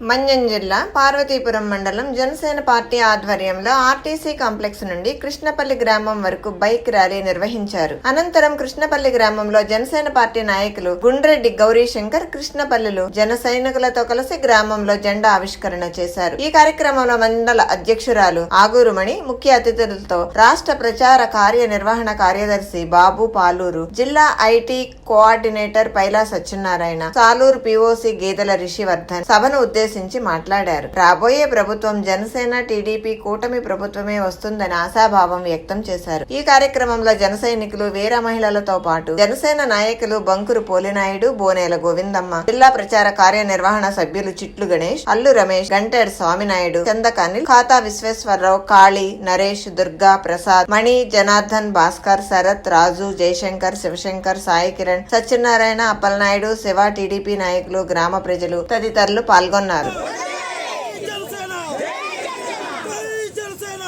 మన్యం జిల్లా పార్వతీపురం మండలం జనసేన పార్టీ ఆధ్వర్యంలో ఆర్టీసీ కాంప్లెక్స్ నుండి కృష్ణపల్లి గ్రామం వరకు బైక్ ర్యాలీ నిర్వహించారు. అనంతరం కృష్ణపల్లి గ్రామంలో జనసేన పార్టీ నాయకులు గుండ్రెడ్డి గౌరీశంకర్ కృష్ణపల్లిలో జన సైనికులతో కలిసి గ్రామంలో జెండా ఆవిష్కరణ చేశారు. ఈ కార్యక్రమంలో మండల అధ్యక్షురాలు ఆగూరుమణి ముఖ్య అతిథులతో రాష్ట్ర ప్రచార కార్యనిర్వహణ కార్యదర్శి బాబు పాలూరు జిల్లా IT coordinator Paila Satyanarayana Saluru POC Gedela Rishivardhan సభను ఉద్దేశించి మాట్లాడారు. రాబోయే ప్రభుత్వం జనసేన టీడీపీ కూటమి ప్రభుత్వమే వస్తుందని ఆశాభావం వ్యక్తం చేశారు. ఈ కార్యక్రమంలో జన సైనికులు వీర మహిళలతో పాటు జనసేన నాయకులు బంకురు పోలినాయుడు బోనేల గోవిందమ్మ జిల్లా ప్రచార కార్యనిర్వహణ సభ్యులు చిట్లు గణేష్ అల్లు రమేష్ గంటేడ్ స్వామినాయుడు చందకనిల్ ఖాతా విశ్వేశ్వరరావు కాళీ నరేష్ దుర్గా ప్రసాద్ మణి జనార్దన్ భాస్కర్ శరత్ రాజు జయశంకర్ శివశంకర్ సాయి కిరణ్ సత్యనారాయణ అప్పలనాయుడు శివ టీడీపీ నాయకులు గ్రామ ప్రజలు తదితరులు పాల్గొన్నారు. జనసేన జై జనసేన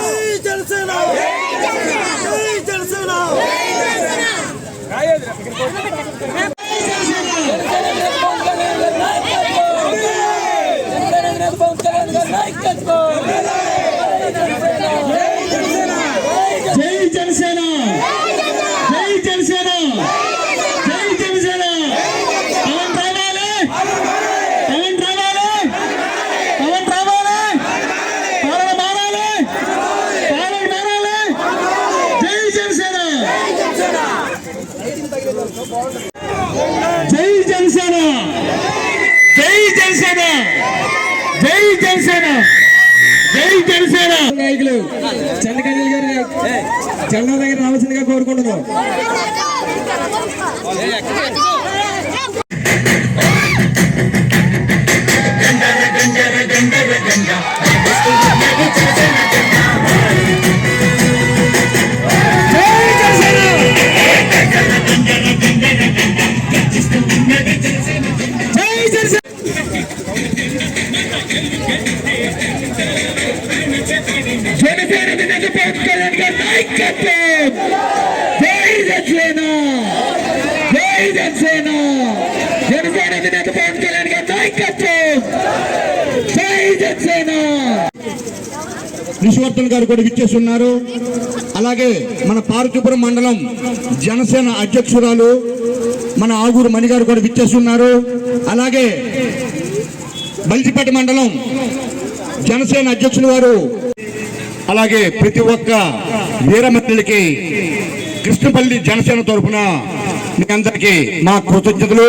జై జనసేన జై జనసేన జై జనసేన జై జనసేన జై జనసేన పవన్ రావాలి పవన్ రావాలి పవన్ రావాలి పాలన మారాలి పాలన మారాలి జై జనసేన జై జనసేన జై జనసేన జై జనసేన జై జనసేన నాయకులు చంద్రకరణ్ గారు చంద్ర దగ్గర రావాల్సిందిగా కోరుకుంటున్నాం జనసేన అధినేత పవన్ కళ్యాణ్ గారి నాయకత్వం జై జనసేన జై జనసేన జనసేన అధినేత పవన్ కళ్యాణ్ గారి నాయకత్వం జై జనసేన విశ్వర్ధన్ గారు కూడా విచ్చేస్తున్నారు. అలాగే మన పార్వతీపురం మండలం జనసేన అధ్యక్షురాలు మన ఆగూరు మణి గారు కూడా విచ్చేస్తున్నారు. అలాగే బల్జిపేట మండలం జనసేన అధ్యక్షులు వారు అలాగే ప్రతి ఒక్క వీరమహిళకి కృష్ణపల్లి జనసేన తరపున మీ అందరికీ మా కృతజ్ఞతలు.